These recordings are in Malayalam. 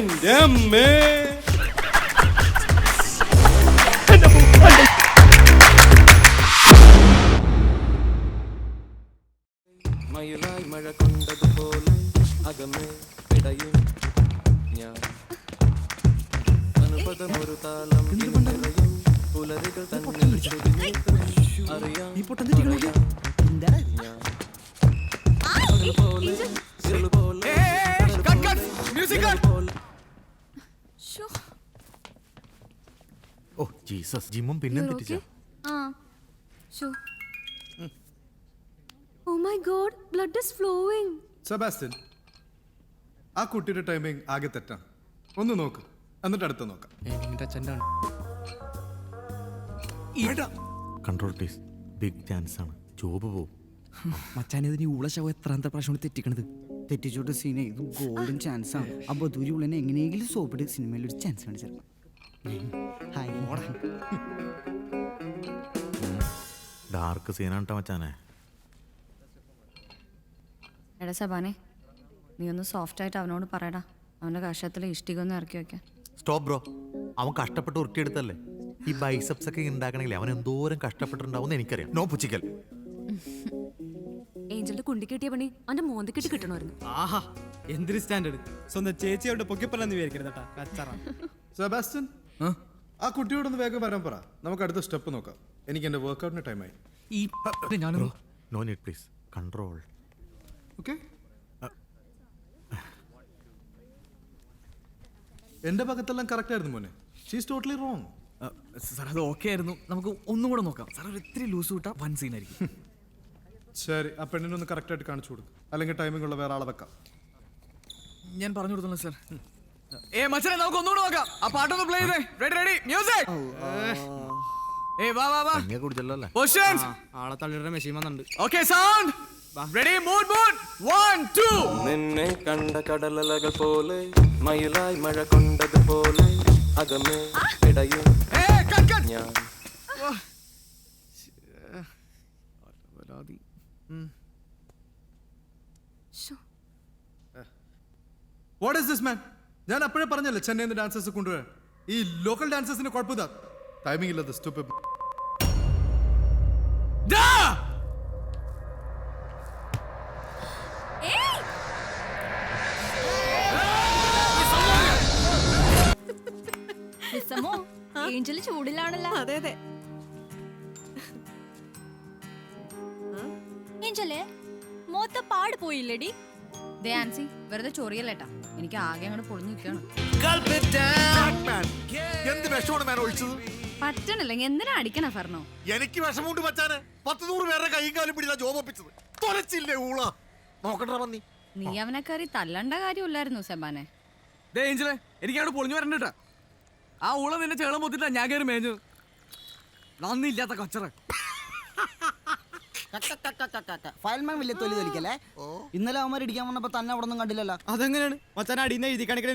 എന്റെ അമ്മേ മയിലായി മഴ കൊണ്ടതുപോലെ അകമേ ഇടയും ഞാൻ. അനുപദമൊരു താളം ഇന്നലെയും പുലരികൾ തന്നിൽ അറിയാം പോലെ പോലെ ഇരുൾ പോലെ ശ്ശോ, ഓ ജീസസ്. ജിമ്മും പിന്നെ തെറ്റിച്ച? ആ. Oh my god, blood is flowing. Sebastian ആ കുട്ടിയുടെ ടൈമിംഗ് ആകെ തെറ്റാണ്. ഒന്ന് നോക്ക് എന്നിട്ട് അടുത്ത് നോക്കാം. കൺട്രോൾ പ്ലീസ് ബിഗ് ചാൻസ് ആണ്. ജോബ് പോവും. മച്ചാനെ ഇതിന് ഉള്ള ശവം എത്രാമത്തെ പ്രാവശ്യമാണ് തെറ്റിക്കണത്? തെറ്റിച്ചോട്ട് സീനെ ഇത് ഗോൾഡൻ ചാൻസ് ആണ്. അപ്പൊ ദൂരി ഉള്ളനെ എങ്ങനെയെങ്കിലും സോപ്പിട്ട് സിനിമയിൽ ഒരു ചാൻസ് കാണിച്ചു ഡാർക്ക് സീനാണ് മച്ചാനെ. എടാ സബാനെ നീ ഒന്ന് സോഫ്റ്റ് ആയിട്ട് അവനോട് പറയടാ. അവന്റെ കഷത്തിൽ ഇഷ്ടിക ഒന്ന് ഇറക്കി വെക്കാൻ. Stop bro. അവൻ കഷ്ടപ്പെട്ട് ഉരുട്ടിയെടുത്തല്ലേ ഈ ബൈസപ്സ് ഒക്കെ ഉണ്ടാക്കണമെങ്കിൽ അവൻ എന്തോരം കഷ്ടപ്പെട്ടിട്ടുണ്ടാവും എനിക്കറിയാം. നോ പുച്ചിക്കൽ ഏഞ്ചലിന്റെ കുണ്ടി കിട്ടിയ പണി അവന്റെ മോന്തി കിട്ടി കിട്ടണമായിരുന്നു. ആഹാ എന്തൊരു സ്റ്റാൻഡേർഡ്. സ്വന്തം ചേച്ചി അവിടെ പൊക്കിപ്പറന്ന് വിചാരിക്കരുത് കേട്ടാ. കച്ചറ. സെബാസ്റ്റ്യൻ ആ? കുട്ടിയോടൊന്ന് വേഗം വരാൻ പറ. നമുക്ക് അടുത്ത സ്റ്റെപ്പ് നോക്കാം. എനിക്ക് എന്റെ വർക്കൗട്ടിന് ടൈമായി ഈ ഞാൻ no need please control okay എന്റെ ഭാഗത്തെല്ലാം കറക്റ്റ് ആയിരുന്നു മോനെ. ഷീസ് ടോട്ടലി റോങ് സാർ അത് ഓക്കെ ആയിരുന്നു. നമുക്ക് ഒന്നും കൂടെ നോക്കാം. സാർ ഒരു ഇത്തിരി ലൂസ് വിട്ടാ വൺ സീൻ ആയിരിക്കും. ശരി ആ പെണ്ണിനൊന്ന് കറക്റ്റ് ആയിട്ട് കാണിച്ചു കൊടുക്കും. അല്ലെങ്കിൽ ടൈമിംഗ് ഉള്ള വേറെ ആളെ വെക്കാം. ഞാൻ പറഞ്ഞു കൊടുത്തോളാം സാർ ഏ മച്ചനെ നമുക്ക് ഒന്നുകൂടെ നോക്കാം. ആ പാട്ടൊന്ന് പ്ലേ ചെയ്തേ. റെഡി റെഡി മ്യൂസിക് ഏ വാ വാ വാ. പൊസിഷൻസ് ആളെ തള്ളിയുടെ മെഷീൻ വന്നിട്ടുണ്ട്. Okay sound ready mood mood 1 2 നിന്നെ കണ്ട കടലലകൾ പോലെ മയിലായി മഴ കൊണ്ടതുപോലെ അകമേ ഇടയും ഏ കട്ട് കട്ട് ഞാൻ. What is this man? Man ഞാൻ അപ്പോഴേ പറഞ്ഞല്ലേ ചെന്നൈയിൽ നിന്ന് ഡാൻസേഴ്സ് കൊണ്ടുവരാൻ. ഈ ലോക്കൽ ഡാൻസേഴ്സിന് കുഴപ്പമില്ല. ടൈമിംഗ് ഇല്ലാത്ത സ്റ്റൂപ്പ് ചൂടിലാണല്ലോ. അതെ അതെ. ഏഞ്ചലേ മോത്ത പാട് പോയില്ലടി? ദേ ആൻസി വെറുതെ ചൊറിയല്ലേട്ടാ. എനിക്ക് ആകെ അങ്ങോട്ട് പൊളിഞ്ഞു നിൽക്കണം എന്ത് വിഷമാണ് മാൻ ഒഴിച്ചത്? പറ്റണില്ലെങ്കിൽ എന്തിനാ അടിക്കണ ഫർണോ? എനിക്ക് വിഷമുണ്ട് മച്ചാനെ. പത്ത് നൂറ് പേരുടെ കൈയും കാലും പിടിച്ച ജോബ് ഒപ്പിച്ചത്. തൊലച്ചില്ലേ ഊള? നോക്കണ്ട പന്നി. നീ അവനെ കയറി തല്ലണ്ട കാര്യമില്ലായിരുന്നു സെബാനെ. ദേ ഏഞ്ചലെ എനിക്ക് അവിടെ പൊളിഞ്ഞു വരണ്ടട്ടാ ആ ഊള നിന്നെ ചേളം പൊത്തിട്ടാ ഞാൻ കയറി മേഞ്ഞു നന്ദിയില്ലാത്ത കച്ചറ. ഫയൽമാൻ വലിയ തൊലി തൊലിക്കല്ലേ? ഇന്നലെ അവന്മാർ ഇടിക്കാൻ വന്നപ്പോ തന്നെ അവിടെ ഒന്നും കണ്ടില്ലല്ലോ. അതെങ്ങനെയാണ്? മച്ചാൻ അടിയിൽ നിന്ന് എഴുതി കണക്കിന്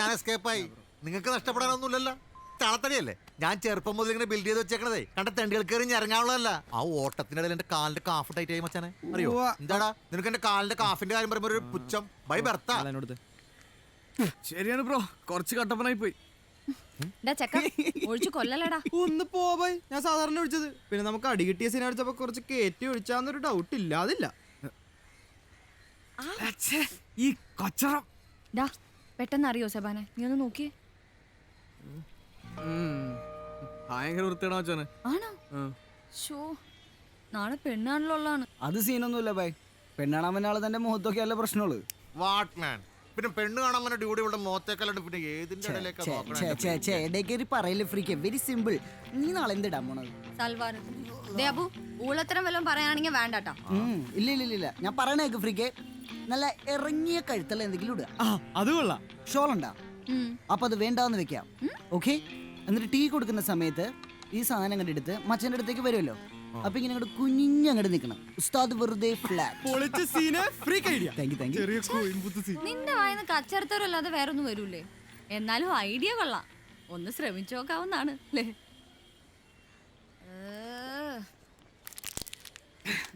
ഞാൻ എസ്കേപ്പായി നിങ്ങൾക്ക് നഷ്ടപ്പെടാനൊന്നുമില്ലല്ലോ. താളത്തടിയല്ലേ ഞാൻ ചെറുപ്പം മുതൽ ഇങ്ങനെ ബിൽഡ് ചെയ്ത് വെച്ചേക്കണതേ. കണ്ട തെണ്ടികൾ കയറി ഇറങ്ങാനുള്ളതല്ല. ആ ഓട്ടത്തിനിടയിൽ എന്റെ കാലിന്റെ കാഫ് ടൈറ്റ് ആയി മച്ചാനെ. അറിയോ? എന്താടാ? നിനക്ക് എന്റെ കാലിന്റെ കാഫിന്റെ കാര്യം പറയുമ്പോൾ ഒരു പുച്ഛം. By birth. ശരിയാണ് ബ്രോ. കുറച്ച് കട്ടപ്പനായി പോയി. ഒഴിച്ചു കൊല്ലല്ലേടാ ഒന്ന് പോവായി ഞാൻ സാധാരണ ഒഴിച്ചത്. പിന്നെ നമുക്ക് അടി കിട്ടിയ സീൻ അടിച്ചപ്പോ കുറച്ച് കയറ്റി ഒഴിച്ചാന്നൊരു ഡൗട്ട് ഇല്ല. അതില്ല. ഈ കൊച്ചറം. ഡാ പെട്ടെന്ന് അറിയോ സബാനെ? നീ ഒന്ന് നോക്കിയേ. ഭയങ്കര വൃത്തിയാണോ അച്ഛനെ? ആണോ? ഷോ നാളെ പെണ്ണാണല്ലോ ഉള്ളതാണ്. അത് സീനൊന്നുമില്ല ബൈ. പെണ്ണാണാൻ ആൾ തന്റെ മുഖത്തൊക്കെ അല്ല പ്രശ്നമുള്ളൂ. വാട്ട് മാൻ പിന്നെ പെണ്ണ് കാണാൻ വന്ന ഡ്യൂട്ടി ഇവിടെ മോത്തേക്കല്ലാണ്ട് പിന്നെ ഏതിന്റെ ഇടയിലേക്കാ നോക്കണേ ഇടയ്ക്കേറി പറയല്ലേ ഫ്രീക്ക്. വെരി സിമ്പിൾ നീ നാളെ എന്തിടാൻ പോണത്? സൽവാർ. ദേ അബു ഊളത്തരം വല്ലതും പറയാണെങ്കിൽ വേണ്ടട്ടാ. ഉം, ഇല്ല ഇല്ല ഇല്ല, ഇല്ല. ഞാൻ പറയണേക്ക് ഫ്രീക്ക്. നല്ല ഇറങ്ങിയ കഴുത്തല്ല എന്തെങ്കിലും ഇടുക. ആ അത് കൊള്ളാം. ഷോൾ ഉണ്ടാ? ഉം. അപ്പൊ അത് വേണ്ടാന്ന് വെക്കാം. ഓക്കെ എന്നിട്ട് ടീ കൊടുക്കുന്ന സമയത്ത് ഈ സാധനം കണ്ടെടുത്ത് മച്ചന്റെ അടുത്തേക്ക് വരുമല്ലോ. അപ്പൊ ഇങ്ങനെ അങ്ങോട്ട് കുഞ്ഞിഞ്ഞങ്ങോട്ട് നിൽക്കണം ഉസ്താദ് വെറുതെ നിന്റെ വായന കച്ചറത്തരം വേറെ ഒന്നും വരൂലേ എന്നാലും ഐഡിയ കൊള്ളാം. ഒന്ന് ശ്രമിച്ചു നോക്കാവുന്നാണ് അല്ലേ?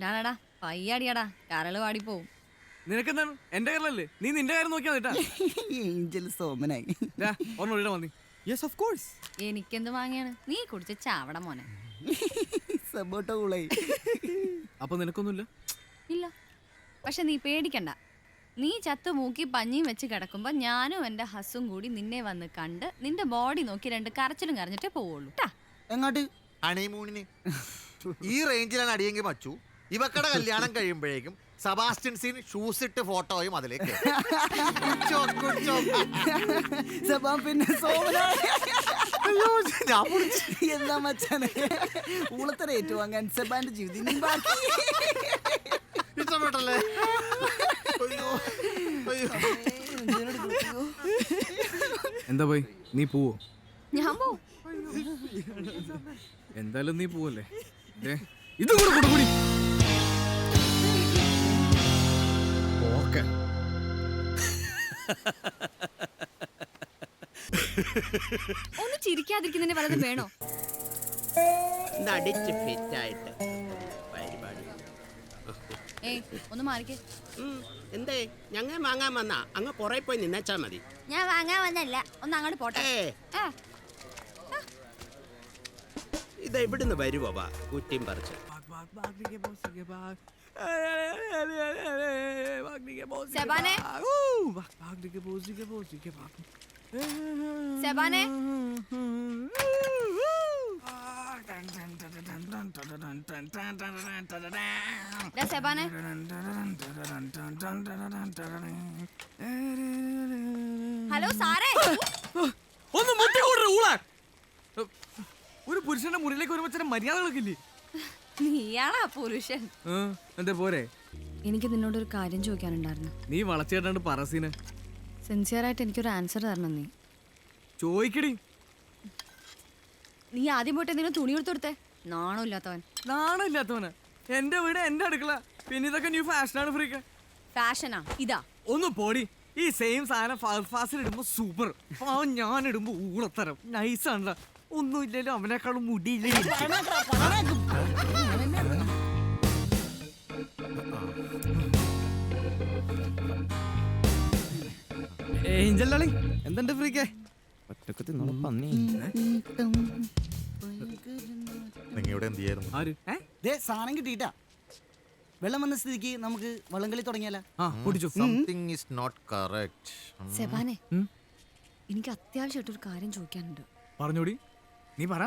ഡാടാ പയ്യാടിയാടാ. കരൾ വാടിപ്പോവും നിനക്കെന്താണ്? എന്റെ കരളല്ലേ? നീ നിന്റെ കാര്യം നോക്കിയാ കേട്ടാ ഏഞ്ചൽ സോമനായി. ഒന്നുകൂടെ വന്നി. യെസ് ഓഫ് കോഴ്സ് എനിക്കെന്ത് വാങ്ങിയാണ്? നീ കുടിച്ച ചാവട മോനെ. അപ്പൊ നിനക്കൊന്നുമില്ല? ഇല്ല. പക്ഷെ നീ പേടിക്കണ്ട. നീ ചത്ത് മൂക്കി പഞ്ഞിയും വെച്ച് കിടക്കുമ്പോ ഞാനും എന്റെ ഹസ്സും കൂടി നിന്നെ വന്ന് കണ്ട് നിന്റെ ബോഡി നോക്കി രണ്ട് കരച്ചിലും കരഞ്ഞിട്ടേ പോവുള്ളൂ. ട്ടാ. എങ്ങോട്ട്? ഹണിമൂണിന്. ഈ റേഞ്ചിലാണ് അടിയെങ്കിൽ മച്ചു. ഇവക്കടെ കല്യാണം കഴിയുമ്പോഴേക്കും സബാസ്റ്റ്യൻ സീൻ ഷൂസ് ഇട്ട് ഫോട്ടോയും അതിലേക്ക്. കുച്ചോ, കുച്ചോ. സബാ പിന്നെ സോമനായി അയ്യോ, ഞാൻ പൊളിച്ച്. എന്താ മച്ചാനെ? ഊളത്തര ഏറ്റുവാങ്ങാൻ സെബാന്റെ ജീവിതം ഇനി ബാക്കി. ഇഷ്ടപ്പെട്ടല്ലേ? അയ്യോ അയ്യോ. എന്താ പോയി? നീ പോവോ? ഞാൻ പോവും. എന്തായാലും നീ പോവല്ലേ? ദേ, ഇതും കൂടെ കൊടുക്കൂടി ഓക്കെ ഒന്ന് ചിരിക്കാതിരിക്കുന്നതിന് വല്ലതും വേണോ? നടിച്ച് ഫിറ്റായിട്ട് പരിപാടി. ഏയ് ഒന്ന് മാറിക്കേ. ഉം, എന്തേ? ഞങ്ങൾ വാങ്ങാൻ വന്നാ? അങ്ങ് പുറകെ പോയി നിന്നേച്ചാ മതി. ഞാൻ വാങ്ങാൻ വന്നല്ല ഒന്ന് അങ്ങോട്ട് പോട്ടെ. ഏ. ആ, ഇത് എവിടുന്ന് വരുവോ വാ കുറ്റിയും പറിച്ച്. സെബാനെ? സെബാനെ സെബാനെ ഹലോ സാറേ ഒന്ന് മുട്ടി കൂടരുത്, ഊളാ. ഒരു പുരുഷന്റെ മുറിയിലേക്ക് ഒരു ചില മര്യാദകളൊക്കെ ഇല്ലേ നീയാണാ പുരുഷൻ. എന്താ പോരെ? എനിക്ക് നിന്നോട് ഒരു കാര്യം ചോദിക്കാനുണ്ടായിരുന്നു. നീ വളച്ചേട്ടാണ്ട് പറസീന് സിൻസിയറായിട്ട് എനിക്കൊരു ആൻസർ തരണം നീ. ചോദിക്കടി. നീ ആദ്യം പോട്ടെ എന്തെങ്കിലും തുണി എടുത്തു കൊടുത്തേ. നാണോ ഇല്ലാത്തവൻ. നാണമില്ലാത്തവന് എന്റെ വീട് എന്റെ അടുക്കള. പിന്നെ ഇതൊക്കെ ന്യൂ ഫാഷനാണ് ഫ്രീക്ക് ഫാഷനാ ഇതാ. ഒന്ന് പോടി. ഈ സെയിം സാധനം ഫാസിൽ ഇടുമ്പോ സൂപ്പർ ആ ഞാൻ ഇടുമ്പോ ഊളത്തരം. നൈസ് ആണല്ലോ. ഒന്നുമില്ലല്ലോ അവനേക്കാളും മുടിയില്ല. ഏഞ്ചൽ ഡാളി എന്തുണ്ട് ഫ്രീക്കേ? ഒറ്റക്കത്തി തിന്നോളൂ പന്നി. നിങ്ങൾ ഇവിടെ എന്ത് ചെയ്യായിരുന്നു? ആര്? ഏ? ദേ സാധനം കിട്ടിയിട്ടാ. വെള്ളം വന്ന സ്ഥിതിക്ക് നമുക്ക് വള്ളംകളി തുടങ്ങിയാലോ? ആ പൊടിച്ചോ സംതിങ് ഈസ് നോട്ട് കറക്റ്റ് സെബാനെ എനിക്ക് അത്യാവശ്യമായിട്ടൊരു കാര്യം ചോദിക്കാനുണ്ട്. പറഞ്ഞോടി. നീ പറ.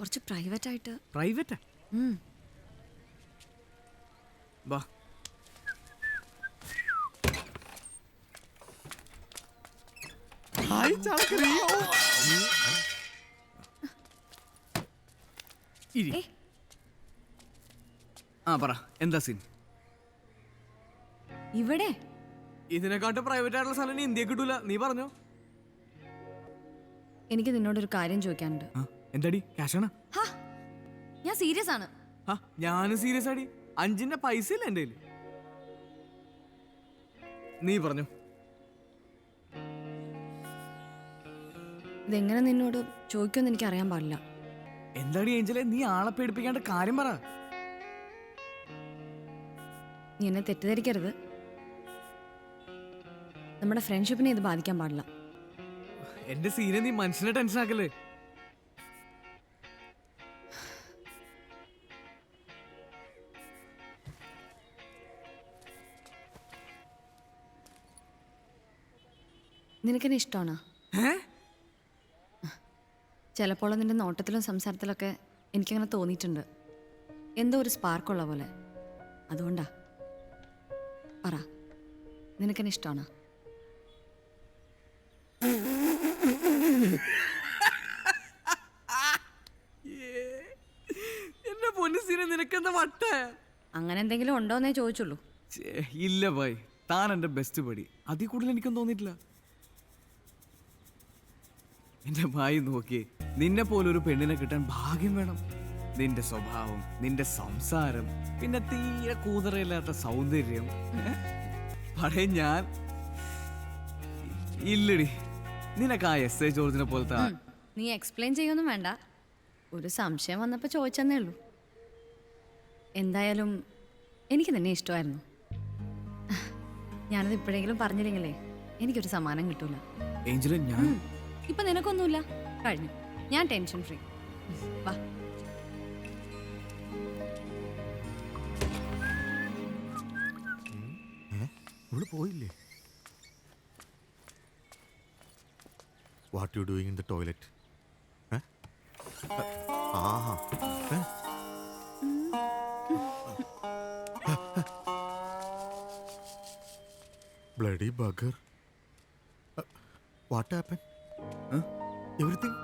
കുറച്ച് പ്രൈവറ്റ് ആയിട്ട് പ്രൈവറ്റാ? ഉം. വാ ആ പറ എന്താ സീൻ ഇവിടെ? ഇതിനെക്കാട്ടും പ്രൈവറ്റ് ആയിട്ടുള്ള സ്ഥലം ഇന്ത്യ കിട്ടൂല. നീ പറഞ്ഞോ? എനിക്ക് നിന്നോടൊരു കാര്യം ചോദിക്കാനുണ്ട്. എന്താടി? ക്യാഷ് ആണ്? ഞാൻ സീരിയസ് ആണ്. ഞാനും സീരിയസ് ആടി. അഞ്ചിന്റെ പൈസ ഇല്ല എന്റെ കയ്യിൽ നീ പറഞ്ഞു. ഇതെങ്ങനെ നിന്നോട് ചോദിക്കുമെന്ന് എനിക്ക് അറിയാൻ പാടില്ല. എന്താണ് ഏഞ്ചലെ നീ ആളെ പേടിപ്പിക്കാണ്ട് കാര്യം പറ. നീ എന്നെ തെറ്റിദ്ധരിക്കരുത്. നമ്മുടെ ഫ്രണ്ട്ഷിപ്പിനെ ഇത് ബാധിക്കാൻ പാടില്ല. എന്റെ സീനെ നീ മനുഷ്യനെ ടെൻഷൻ ആക്കല്ലേ. നിനക്കെന്നെ ഇഷ്ടമാണോ? ചിലപ്പോൾ നിന്റെ നോട്ടത്തിലും സംസാരത്തിലൊക്കെ എനിക്കങ്ങനെ തോന്നിയിട്ടുണ്ട്. എന്തോ ഒരു സ്പാർക്കുള്ള പോലെ. അതുകൊണ്ടാ. പറ. നിനക്കെന്നെ ഇഷ്ടമാണോ? എന്റെ പൊന്നു സീനെ നിനക്കെന്താ വട്ട? അങ്ങനെ എന്തെങ്കിലും ഉണ്ടോന്നേ ചോദിച്ചുള്ളൂ. ഇല്ല ഭായ്. താൻ എന്റെ ബെസ്റ്റ് പടി അതിൽ കൂടുതൽ എനിക്കൊന്നും തോന്നിയിട്ടില്ല. എന്റെ ഭായി നോക്കി നിന്നെ പോലൊരു പെണ്ണിനെ കിട്ടാൻ ഭാഗ്യം വേണം. നിന്റെ സ്വഭാവം നിന്റെ സംസാരം പിന്നെ തീരെ കൂതറയില്ലാത്ത സൗന്ദര്യം? പറയും ഞാൻ. ഇല്ലടി. നിനക്ക് ആ എസ് എ ജോർജിനെ പോലത്തെ ആ- നീ എക്സ്പ്ലെയിൻ ചെയ്യൊന്നും വേണ്ട. ഒരു സംശയം വന്നപ്പോൾ ചോദിച്ചെന്നേ ഉള്ളൂ. എന്തായാലും എനിക്ക് നിന്നെ ഇഷ്ടമായിരുന്നു. ഞാനത് ഇപ്പോഴെങ്കിലും പറഞ്ഞില്ലെങ്കിലേ എനിക്കൊരു സമ്മാനം കിട്ടൂല. ഏഞ്ചൽ ഞാൻ. ഇപ്പൊ നിനക്കൊന്നുമില്ല? കഴിഞ്ഞു. ഞാൻ ടെൻഷൻ ഫ്രീ. വാ. ഇവിടെ പോയില്ലേ? What you doing in the toilet Aaha? Bloody bugger what happen everything